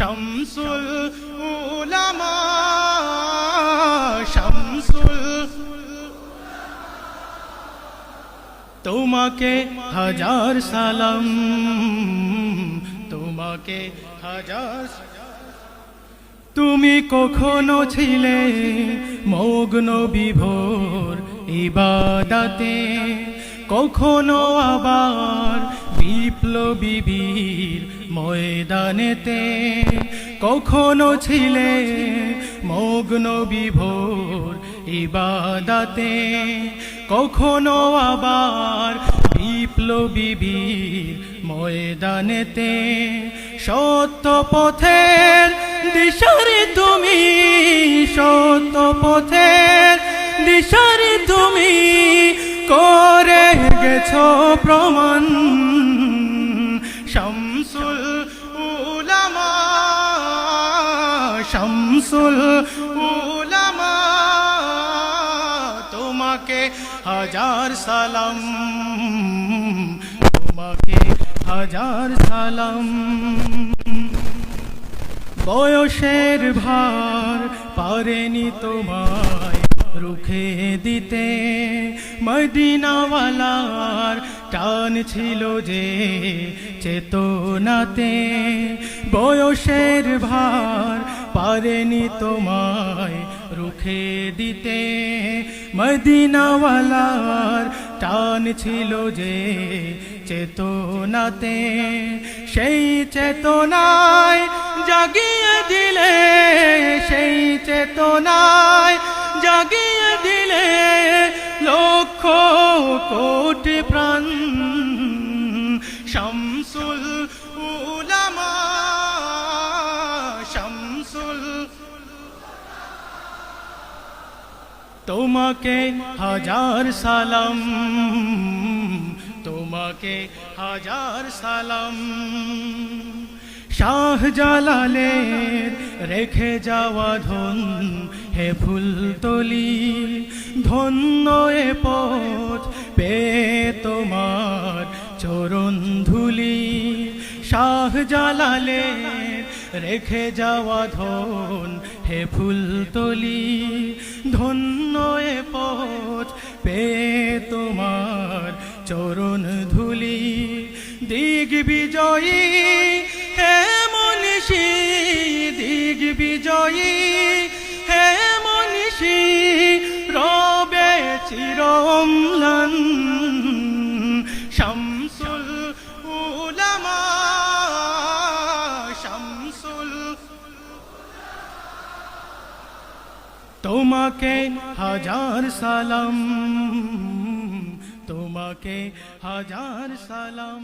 শামসুল উলামা, শামসুল তোমাকে হাজার সালাম, তোমাকে হাজার তুমি কখনো ছিলে মগ্ন বিভোর ইবাদাতে, কখনো আবার বিপ্লবী ময়দানেতে কখনো ছিলে মগ্ন বিভোর ইবাদাতে, কখনো আবার বিপ্লবী বীর ময়দানেতে। সত্য পথের দিশারি তুমি, সত্য পথের দিশারি তুমি, করে গেছ প্রমাণ শামসুল উলামা, তোমাকে হাজার সালাম, তোমাকে হাজার সালাম। বয়সের ভার পারেনি তোমায় রুখে দিতে, মদিনাওয়ালার টান ছিল যে চেতনাতে। বয়সের ভার পারেনি তোমায় রুখে দিতে। মদিনাওয়ালার টান ছিল যে চেতনাতে। সেই চেতনায় জাগিয়ে দিলে, সেই চেতনায় জাগিয়ে দিলে লক্ষ কোটি প্রাণ। শামসুল উলামা তোমাকে হাজার সালাম, তোমাকে হাজার সালাম। শাহ জালালের রেখে যাওয়া ধন হে ফুলতলি, ধন্য এ পথ পে তোমার চরণ ধুলি। শাহ জালালের রেখে যাওয়া ধন হে ফুলতলি ধন্য এ পথ পে তোমার চরণ ধুলি। দিগ বিজয়ী হে মনীষী দিগ বিজয়ী হে মনীষী, রবে চিরম্লান। শামসুল তোমাকে হাজার সালাম তোমাকে হাজার সালাম